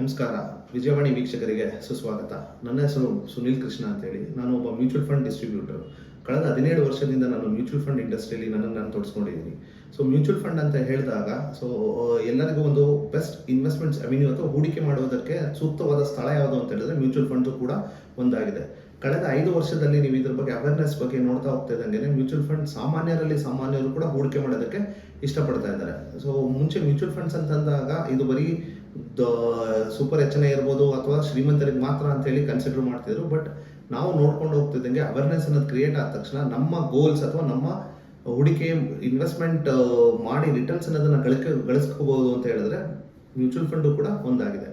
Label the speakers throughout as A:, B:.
A: ನಮಸ್ಕಾರ. ವಿಜಯವಾಣಿ ವೀಕ್ಷಕರಿಗೆ ಸುಸ್ವಾಗತ. ನನ್ನ ಹೆಸರು ಸುನೀಲ್ ಕೃಷ್ಣ ಅಂತೇಳಿ. ನಾನು ಒಬ್ಬ ಮ್ಯೂಚುವಲ್ ಫಂಡ್ ಡಿಸ್ಟ್ರಿಬ್ಯೂಟರ್. ಕಳೆದ ಹದಿನೇಳು ವರ್ಷದಿಂದ ನಾನು ಮ್ಯೂಚುವಲ್ ಫಂಡ್ ಇಂಡಸ್ಟ್ರಿಯಲ್ಲಿ ನನ್ನನ್ನು ನಾನು ತೊಡಸ್ಕೊಂಡಿದ್ದೀನಿ. ಸೊ, ಮ್ಯೂಚುವಲ್ ಫಂಡ್ ಅಂತ ಹೇಳಿದಾಗ, ಸೊ ಎಲ್ಲರಿಗೂ ಒಂದು ಬೆಸ್ಟ್ ಇನ್ವೆಸ್ಟ್ಮೆಂಟ್ಸ್ ಅವೆನ್ಯೂ ಅಥವಾ ಹೂಡಿಕೆ ಮಾಡುವುದಕ್ಕೆ ಸೂಕ್ತವಾದ ಸ್ಥಳ ಯಾವುದು ಅಂತ ಹೇಳಿದ್ರೆ ಮ್ಯೂಚುವಲ್ ಫಂಡ್ ಕೂಡ ಒಂದಾಗಿದೆ. ಕಳೆದ ಐದು ವರ್ಷದಲ್ಲಿ ನೀವು ಇದ್ರ ಬಗ್ಗೆ ಅವೇರ್ನೆಸ್ ಬಗ್ಗೆ ನೋಡ್ತಾ ಹೋಗ್ತಾ ಇದ್ದಂಗೆ ಮ್ಯೂಚುವಲ್ ಫಂಡ್ ಸಾಮಾನ್ಯರಲ್ಲಿ ಸಾಮಾನ್ಯರು ಕೂಡ ಹೂಡಿಕೆ ಮಾಡೋದಕ್ಕೆ ಇಷ್ಟಪಡ್ತಾ ಇದ್ದಾರೆ. ಸೊ, ಮುಂಚೆ ಮ್ಯೂಚುವಲ್ ಫಂಡ್ಸ್ ಅಂತಂದಾಗ ಇದು ಬರೀ ಸೂಪರ್ ಎಚ್ ಇರ್ಬೋದು ಅಥವಾ ಶ್ರೀಮಂತರಿಗೆ ಮಾತ್ರ ಅಂತ ಹೇಳಿ ಕನ್ಸಿಡರ್ ಮಾಡ್ತಿದ್ರು. ಬಟ್ ನಾವು ನೋಡ್ಕೊಂಡು ಹೋಗ್ತಿದ್ದಂಗೆ ಅವೇರ್ನೆಸ್ ಅನ್ನೋದು ಕ್ರಿಯೇಟ್ ಆದ ತಕ್ಷಣ ನಮ್ಮ ಗೋಲ್ಸ್ ಅಥವಾ ನಮ್ಮ ಹೂಡಿಕೆ ಇನ್ವೆಸ್ಟ್ಮೆಂಟ್ ಮಾಡಿ ರಿಟರ್ನ್ಸ್ ಅನ್ನೋದನ್ನ ಗಳಿಕೆ, ಗಳಿಸ್ಕೋಬಹುದು ಅಂತ ಹೇಳಿದ್ರೆ ಮ್ಯೂಚುವಲ್ ಫಂಡು ಕೂಡ ಒಂದಾಗಿದೆ.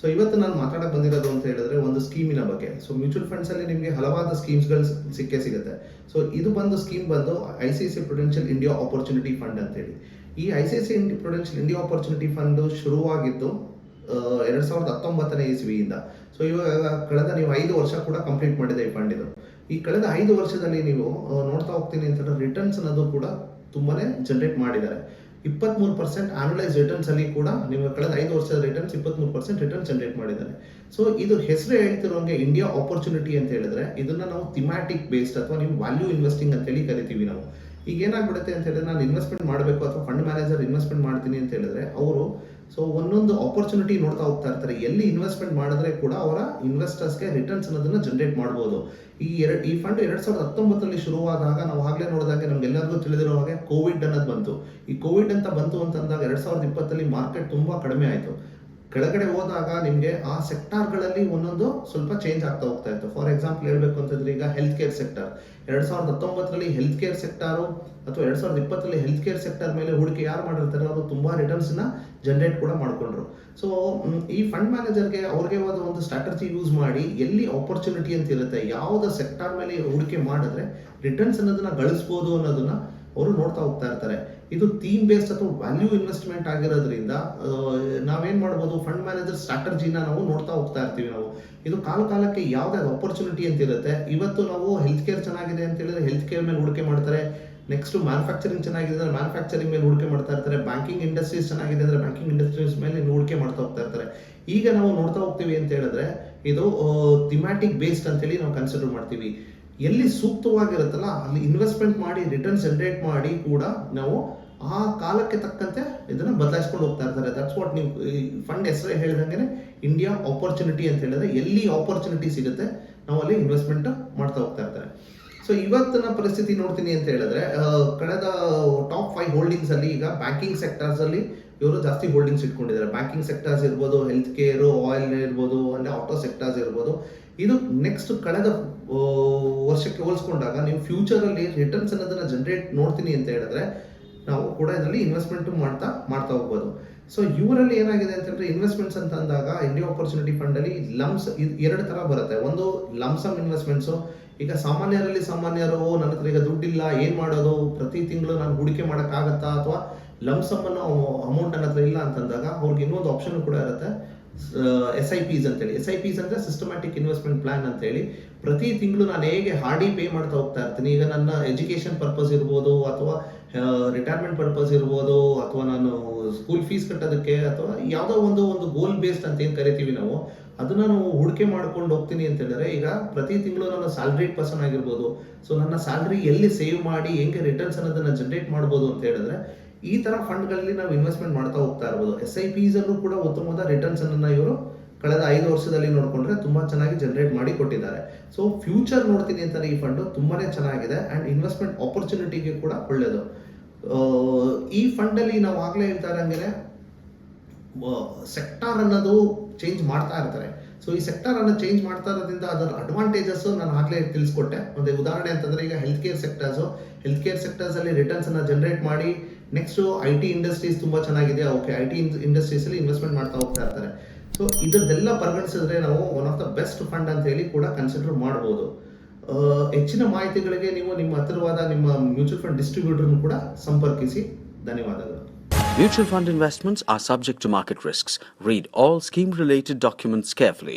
A: ಸೊ ಇವತ್ತು ನಾನು ಮಾತಾಡಕ್ ಬಂದಿರೋದು ಅಂತ ಹೇಳಿದ್ರೆ ಒಂದು ಸ್ಕೀಮಿನ ಬಗ್ಗೆ. ಸೊ ಮ್ಯೂಚುವಲ್ ಫಂಡ್ಸ್ ಅಲ್ಲಿ ನಿಮಗೆ ಹಲವಾರು ಸ್ಕೀಮ್ಸ್ಗಳು ಸಿಕ್ಕೇ ಸಿಗುತ್ತೆ. ಸೊ ಇದು ಬಂದು ಸ್ಕೀಮ್ ಬಂದು I C C prudential India opportunity fund ಅಂತೇಳಿ ಈ I C C prudential India opportunity fund ಶುರುವಾಗಿದ್ದು ಎರಡು ಸಾವಿರದ ಹತ್ತೊಂಬತ್ತನೇ ಇಸ್ವಿಯಿಂದ. ಸೊ ಇವಾಗ ಕಳೆದ ನೀವು ಐದು ವರ್ಷ ಕೂಡ ಕಂಪ್ಲೀಟ್ ಮಾಡಿದೆ ಈ ಫಂಡ್ ಇದು. ಈ ಕಳೆದ ಐದು ವರ್ಷದಲ್ಲಿ ನೀವು ನೋಡ್ತಾ ಹೋಗ್ತೀನಿ ಅಂತ ರಿಟರ್ನ್ಸ್ ಅನ್ನೋದು ಕೂಡ ತುಂಬಾನೇ ಜನರೇಟ್ ಮಾಡಿದ್ದಾರೆ. ಇಪ್ಪತ್ಮೂರು ಪರ್ಸೆಂಟ್ ಆನುಲೈಸ್ ರಿಟರ್ನ್ಸ್ ಅಲ್ಲಿ ಕೂಡ ನೀವು ಕಳೆದ ಐದು ವರ್ಷದ ರಿಟರ್ನ್ಸ್ ಇಪ್ಪತ್ಮೂರು ಪರ್ಸೆಂಟ್ ರಿಟರ್ನ್ ಜನರೇಟ್ ಮಾಡಿದ್ದಾರೆ. ಸೊ ಇದು ಹೆಸರು ಹೇಳ್ತಿರೋಂಗೆ ಇಂಡಿಯಾ ಆಪರ್ಚುನಿಟಿ ಅಂತ ಹೇಳಿದ್ರೆ, ಇದನ್ನ ನಾವು ಥಿಮ್ಯಾಟಿಕ್ ಬೇಸ್ಡ್ ಅಥವಾ ನೀವು ವ್ಯಾಲ್ಯೂ ಇನ್ವೆಸ್ಟಿಂಗ್ ಅಂತ ಹೇಳಿ ಕರಿತೀವಿ ನಾವು. ಈಗ ಏನಾಗ್ಬಿಡುತ್ತೆ ಅಂತ ಹೇಳಿದ್ರೆ ನಾನು ಇನ್ವೆಸ್ಟ್ಮೆಂಟ್ ಮಾಡಬೇಕು ಅಥವಾ ಫಂಡ್ ಮ್ಯಾನೇಜರ್ ಇನ್ವೆಸ್ಟ್ಮೆಂಟ್ ಮಾಡ್ತೀನಿ ಅಂತ ಹೇಳಿದ್ರೆ ಅವರು ಸೊ ಒಂದೊಂದು ಆಪರ್ಚುನಿಟಿ ನೋಡ್ತಾ ಹೋಗ್ತಾ ಇರ್ತಾರೆ. ಎಲ್ಲಿ ಇನ್ವೆಸ್ಟ್ಮೆಂಟ್ ಮಾಡಿದ್ರೆ ಕೂಡ ಅವರ ಇನ್ವೆಸ್ಟರ್ಸ್ಗೆ ರಿಟರ್ನ್ಸ್ ಅನ್ನೋದನ್ನ ಜನರೇಟ್ ಮಾಡ್ಬೋದು. ಈ ಎರಡು, ಈ ಫಂಡ್ ಎರಡ್ ಸಾವಿರದ ಹತ್ತೊಂಬತ್ತರಲ್ಲಿ ಶುರುವಾದಾಗ ನಾವು ಆಗ್ಲೇ ನೋಡಿದಾಗ ನಮ್ಗೆಲ್ಲರಿಗೂ ತಿಳಿದಿರೋ ಹಾಗೆ ಕೋವಿಡ್ ಅನ್ನೋದು ಬಂತು. ಈ ಕೋವಿಡ್ ಅಂತ ಬಂತು ಅಂತಂದಾಗ ಎರಡ್ ಸಾವಿರದ ಇಪ್ಪತ್ತಲ್ಲಿ ಮಾರ್ಕೆಟ್ ತುಂಬಾ ಕಡಿಮೆ ಆಯಿತು. ಕೆಳಗಡೆ ಹೋದಾಗ ನಿಮಗೆ ಆ ಸೆಕ್ಟಾರ್ಗಳಲ್ಲಿ ಒಂದೊಂದು ಸ್ವಲ್ಪ ಚೇಂಜ್ ಆಗ್ತಾ ಹೋಗ್ತಾ ಇತ್ತು. ಫಾರ್ ಎಕ್ಸಾಂಪಲ್ ಹೇಳ್ಬೇಕು ಅಂತಂದ್ರೆ ಈಗ ಹೆಲ್ತ್ ಕೇರ್ ಸೆಕ್ಟರ್ ಎರಡ್ ಸಾವಿರದ ಹತ್ತೊಂಬತ್ತರಲ್ಲಿ ಹೆಲ್ತ್ ಕೇರ್ ಸೆಕ್ಟಾರು ಅಥವಾ ಎರಡ್ ಸಾವಿರದ ಇಪ್ಪತ್ತರಲ್ಲಿ ಹೆಲ್ತ್ ಕೇರ್ ಸೆಕ್ಟರ್ ಮೇಲೆ ಹೂಡಿಕೆ ಯಾರು ಮಾಡಿರ್ತಾರೆ ಅವರು ತುಂಬಾ ರಿಟರ್ನ್ಸ್ನ ಜನರೇಟ್ ಕೂಡ ಮಾಡ್ಕೊಂಡ್ರು. ಸೊ ಈ ಫಂಡ್ ಮ್ಯಾನೇಜರ್ಗೆ ಅವ್ರಿಗೆ ಆದ ಒಂದು ಸ್ಟ್ರಾಟಜಿ ಯೂಸ್ ಮಾಡಿ ಎಲ್ಲಿ ಆಪರ್ಚುನಿಟಿ ಅಂತ ಇರುತ್ತೆ, ಯಾವುದೇ ಸೆಕ್ಟಾರ್ ಮೇಲೆ ಹೂಡಿಕೆ ಮಾಡಿದ್ರೆ ರಿಟರ್ನ್ಸ್ ಅನ್ನೋದನ್ನ ಗಳಿಸ್ಬೋದು ಅನ್ನೋದನ್ನ ಅವರು ನೋಡ್ತಾ ಹೋಗ್ತಾ ಇರ್ತಾರೆ. ಇದು ಥೀಮ್ ಬೇಸ್ಡ್ ಅಥವಾ ವ್ಯಾಲ್ಯೂ ಇನ್ವೆಸ್ಟ್ಮೆಂಟ್ ಆಗಿರೋದ್ರಿಂದ ನಾವೇನು ಮಾಡ್ಬೋದು ಫಂಡ್ ಮ್ಯಾನೇಜರ್ ಸ್ಟ್ರಾಟಜಿನ ನಾವು ನೋಡ್ತಾ ಹೋಗ್ತಾ ಇರ್ತೀವಿ ನಾವು. ಇದು ಕಾಲ ಕಾಲಕ್ಕೆ ಯಾವ್ದಾದ್ರು ಅಪರ್ಚುನಿಟಿ ಅಂತ ಇರುತ್ತೆ ಇವತ್ತು ನಾವು ಹೆಲ್ತ್ ಕೇರ್ ಚೆನ್ನಾಗಿದೆ ಅಂತ ಹೇಳಿದ್ರೆ ಹೆಲ್ತ್ ಕೇರ್ ಮೇಲೆ ಹೂಡಿಕೆ ಮಾಡ್ತಾರೆ. ನೆಕ್ಸ್ಟ್ ಮ್ಯಾನುಫ್ಯಾಕ್ಚರಿಂಗ್ ಚೆನ್ನಾಗಿದೆ ಅಂದ್ರೆ ಮ್ಯಾನುಫ್ಯಾಕ್ಚರಿಂಗ್ ಮೇಲೆ ಹೂಡಿಕೆ ಮಾಡ್ತಾ ಇರ್ತಾರೆ. ಬ್ಯಾಂಕಿಂಗ್ ಇಂಡಸ್ಟ್ರೀಸ್ ಚೆನ್ನಾಗಿದೆ ಅಂದ್ರೆ ಬ್ಯಾಂಕಿಂಗ್ ಇಂಡಸ್ಟ್ರೀಸ್ ಮೇಲೆ ಹೂಡಿಕೆ ಮಾಡ್ತಾ ಹೋಗ್ತಾ ಇರ್ತಾರೆ. ಈಗ ನಾವು ನೋಡ್ತಾ ಹೋಗ್ತೀವಿ ಅಂತ ಹೇಳಿದ್ರೆ, ಇದು ಥಿಮ್ಯಾಟಿಕ್ ಬೇಸ್ಡ್ ಅಂತೇಳಿ ನಾವು ಕನ್ಸಿಡರ್ ಮಾಡ್ತೀವಿ. ಎಲ್ಲಿ ಸೂಕ್ತವಾಗಿರುತ್ತಲ್ಲ, ಅಲ್ಲಿ ಇನ್ವೆಸ್ಟ್ಮೆಂಟ್ ಮಾಡಿ ರಿಟರ್ನ್ ಜನರೇಟ್ ಮಾಡಿ ಕೂಡ ನಾವು ಆ ಕಾಲಕ್ಕೆ ತಕ್ಕಂತೆ ಇದನ್ನು ಬದಲಾಯಿಸ್ಕೊಂಡು ಹೋಗ್ತಾ ಇರ್ತಾರೆ. ದಟ್ಸ್ ವಾಟ್ ನೀವು ಫಂಡ್ ಹೆಸರೇ ಹೇಳಿದಂಗೆ ಇಂಡಿಯಾ ಆಪರ್ಚುನಿಟಿ ಅಂತ ಹೇಳಿದ್ರೆ ಎಲ್ಲಿ ಆಪರ್ಚುನಿಟಿ ಸಿಗುತ್ತೆ ನಾವು ಅಲ್ಲಿ ಇನ್ವೆಸ್ಟ್ಮೆಂಟ್ ಮಾಡ್ತಾ ಹೋಗ್ತಾ ಇರ್ತಾರೆ. ಸೊ ಇವತ್ತಿನ ಪರಿಸ್ಥಿತಿ ನೋಡ್ತೀನಿ ಅಂತ ಹೇಳಿದ್ರೆ ಕಳೆದ ಟಾಪ್ ಫೈವ್ ಹೋಲ್ಡಿಂಗ್ಸ್ ಅಲ್ಲಿ ಈಗ ಬ್ಯಾಂಕಿಂಗ್ ಸೆಕ್ಟರ್ಸ್ ಅಲ್ಲಿ ಇವರು ಜಾಸ್ತಿ ಹೋಲ್ಡಿಂಗ್ಸ್ ಇಟ್ಕೊಂಡಿದ್ದಾರೆ. ಬ್ಯಾಂಕಿಂಗ್ ಸೆಕ್ಟರ್ಸ್ ಇರ್ಬೋದು ಹೆಲ್ತ್ ಕೇರ್ ಆಯಿಲ್ ಇರ್ಬೋದು, ಅಂದರೆ ಆಟೋ ಸೆಕ್ಟರ್ಸ್ ಇರ್ಬೋದು. ಇದು ನೆಕ್ಸ್ಟ್ ಕಳೆದ ವರ್ಷಕ್ಕೆ ಹೋಲಿಸ್ಕೊಂಡಾಗ ನೀವು ಫ್ಯೂಚರಲ್ಲಿ ರಿಟರ್ನ್ಸ್ ಅನ್ನೋದನ್ನ ಜನರೇಟ್ ನೋಡ್ತೀನಿ ಅಂತ ಹೇಳಿದ್ರೆ ನಾವು ಕೂಡ ಇದರಲ್ಲಿ ಇನ್ವೆಸ್ಟ್ಮೆಂಟ್ ಮಾಡ್ತಾ ಮಾಡ್ತಾ ಹೋಗ್ಬೋದು. ಸೊ ಇವರಲ್ಲಿ ಏನಾಗಿದೆ ಅಂತ ಹೇಳಿದ್ರೆ ಇನ್ವೆಸ್ಟ್ಮೆಂಟ್ಸ್ ಅಂತ ಅಂದಾಗ ಇಂಡಿಯಾ ಆಪರ್ಚುನಿಟಿ ಫಂಡ್ ಅಲ್ಲಿ ಲಮ್ಸ್ ಎರಡು ತರ ಬರುತ್ತೆ. ಒಂದು ಲಮ್ಸಮ್ ಇನ್ವೆಸ್ಟ್ಮೆಂಟ್ಸ್ ಈಗ ಸಾಮಾನ್ಯರಲ್ಲಿ ಸಾಮಾನ್ಯರು "ಓ, ನನ್ನ ಹತ್ರ ಈಗ ದುಡ್ಡಿಲ್ಲ ಏನ್ ಮಾಡೋದು? ಪ್ರತಿ ತಿಂಗಳು ನಾನು ಹೂಡಿಕೆ ಮಾಡೋಕ್ಕಾಗತ್ತಾ? ಅಥವಾ ಲಮ್ಸಮ್ ಅನ್ನೋ ಅಮೌಂಟ್ ನನ್ನ ಹತ್ರ ಇಲ್ಲ ಅಂತಂದಾಗ ಅವ್ರಿಗೆ ಇನ್ನೊಂದು ಆಪ್ಷನ್ ಕೂಡ ಇರುತ್ತೆ. ಎಸ್ ಐ ಪಿಸ್ ಅಂತೇಳಿ. ಎಸ್ ಐ ಪಿಸ್ ಅಂದ್ರೆ ಸಿಸ್ಟಮ್ಯಾಟಿಕ್ ಇನ್ವೆಸ್ಟ್ಮೆಂಟ್ ಪ್ಲಾನ್ ಅಂತೇಳಿ. ಪ್ರತಿ ತಿಂಗಳು ನಾನು ಹೇಗೆ ಹಾರ್ಡಿ ಪೇ ಮಾಡ್ತಾ ಹೋಗ್ತಾ ಇರ್ತೀನಿ. ಈಗ ನನ್ನ ಎಜುಕೇಶನ್ ಪರ್ಪಸ್ ಇರ್ಬೋದು ಅಥವಾ ರಿಟೈರ್ಮೆಂಟ್ ಪರ್ಪಸ್ ಇರ್ಬೋದು ಅಥವಾ ನಾನು ಸ್ಕೂಲ್ ಫೀಸ್ ಕಟ್ಟೋದಕ್ಕೆ ಅಥವಾ ಯಾವುದೋ ಒಂದು ಒಂದು ಗೋಲ್ ಬೇಸ್ಡ್ ಅಂತ ಏನು ಕರಿತೀವಿ ನಾವು, ಅದನ್ನ ನಾವು ಹೂಡಿಕೆ ಮಾಡ್ಕೊಂಡು ಹೋಗ್ತೀನಿ ಅಂತ ಹೇಳಿದ್ರೆ ಈಗ ಪ್ರತಿ ತಿಂಗಳು ನಾನು ಸ್ಯಾಲ್ರಿ ಪರ್ಸನ್ ಆಗಿರ್ಬೋದು. ಸೊ ನನ್ನ ಸ್ಯಾಲ್ರಿ ಎಲ್ಲಿ ಸೇವ್ ಮಾಡಿ, ಹೆಂಗೆ ರಿಟರ್ನ್ಸ್ ಅನ್ನೋದನ್ನ ಜನರೇಟ್ ಮಾಡ್ಬೋದು ಅಂತ ಹೇಳಿದ್ರೆ ಈ ತರ ಫಂಡ್ಗಳಲ್ಲಿ ನಾವು ಇನ್ವೆಸ್ಟ್ಮೆಂಟ್ ಮಾಡ್ತಾ ಹೋಗ್ತಾ ಇರ್ಬೋದು. ಎಸ್ ಐ ಪಿಸ್ ಅಲ್ಲೂ ಕೂಡ ಉತ್ತಮವಾದ ರಿಟರ್ನ್ಸ್ ಅನ್ನ ಇವರು ಕಳೆದ ಐದು ವರ್ಷದಲ್ಲಿ ನೋಡ್ಕೊಂಡ್ರೆ ತುಂಬಾ ಚೆನ್ನಾಗಿ ಜನರೇಟ್ ಮಾಡಿ ಕೊಟ್ಟಿದ್ದಾರೆ. ಸೊ ಫ್ಯೂಚರ್ ನೋಡ್ತೀನಿ ಅಂತಾರೆ ಈ ಫಂಡ್ ತುಂಬಾನೇ ಚೆನ್ನಾಗಿದೆ ಅಂಡ್ ಇನ್ವೆಸ್ಟ್ಮೆಂಟ್ ಆಪರ್ಚುನಿಟಿಗೆ ಕೂಡ ಒಳ್ಳೆಯದು ಈ ಫಂಡ್ ಅಲ್ಲಿ ನಾವು ಆಗ್ಲೇ ಹೇಳ್ತಾ ಇರಂಗೆ ಸೆಕ್ಟಾರ್ ಅನ್ನೋದು ಚೇಂಜ್ ಮಾಡ್ತಾ ಇರ್ತಾರೆ. ಸೊ ಈ ಸೆಕ್ಟರ್ ಅನ್ನ ಚೇಂಜ್ ಮಾಡ್ತಾ ಇರೋದ್ರಿಂದ ಅದರ ಅಡ್ವಾಂಟೇಜಸ್ ನಾನು ಆಗ್ಲೇ ತಿಳಿಸ್ಕೊಟ್ಟೆ. ಒಂದು ಉದಾಹರಣೆ ಅಂತಂದ್ರೆ ಈಗ health care sectors health care ಸೆಕ್ಟರ್ಸಲ್ಲಿ returns ಅನ್ನ ಜನರೇಟ್ ಮಾಡಿ ನೆಕ್ಸ್ಟ್ ಐ ಟಿ ಇಂಡಸ್ಟ್ರೀಸ್ ತುಂಬಾ ಚೆನ್ನಾಗಿದೆ. ಓಕೆ ಐ ಟಿ ಇಂಡಸ್ಟ್ರೀಸ್ ಅಲ್ಲಿ ಇನ್ವೆಸ್ಟ್ಮೆಂಟ್ ಮಾಡ್ತಾ ಹೋಗ್ತಾ ಇರ್ತಾರೆ. ಸೊ ಇದರದೆಲ್ಲ ಪರಿಗಣಿಸಿದ್ರೆ ನಾವು one of the best fund ಅಂತ ಹೇಳಿ ಕೂಡ ಕನ್ಸಿಡರ್ ಮಾಡ್ಬೋದು. ಹೆಚ್ಚಿನ ಮಾಹಿತಿಗಳಿಗೆ ನೀವು ನಿಮ್ಮ ಹತ್ತಿರವಾದ ನಿಮ್ಮ ಮ್ಯೂಚುವಲ್ ಫಂಡ್ ಡಿಸ್ಟ್ರಿಬ್ಯೂಟರ್ ಕೂಡ ಸಂಪರ್ಕಿಸಿ. ಧನ್ಯವಾದಗಳು.
B: Mutual fund investments are subject to market risks. Read all scheme related documents carefully.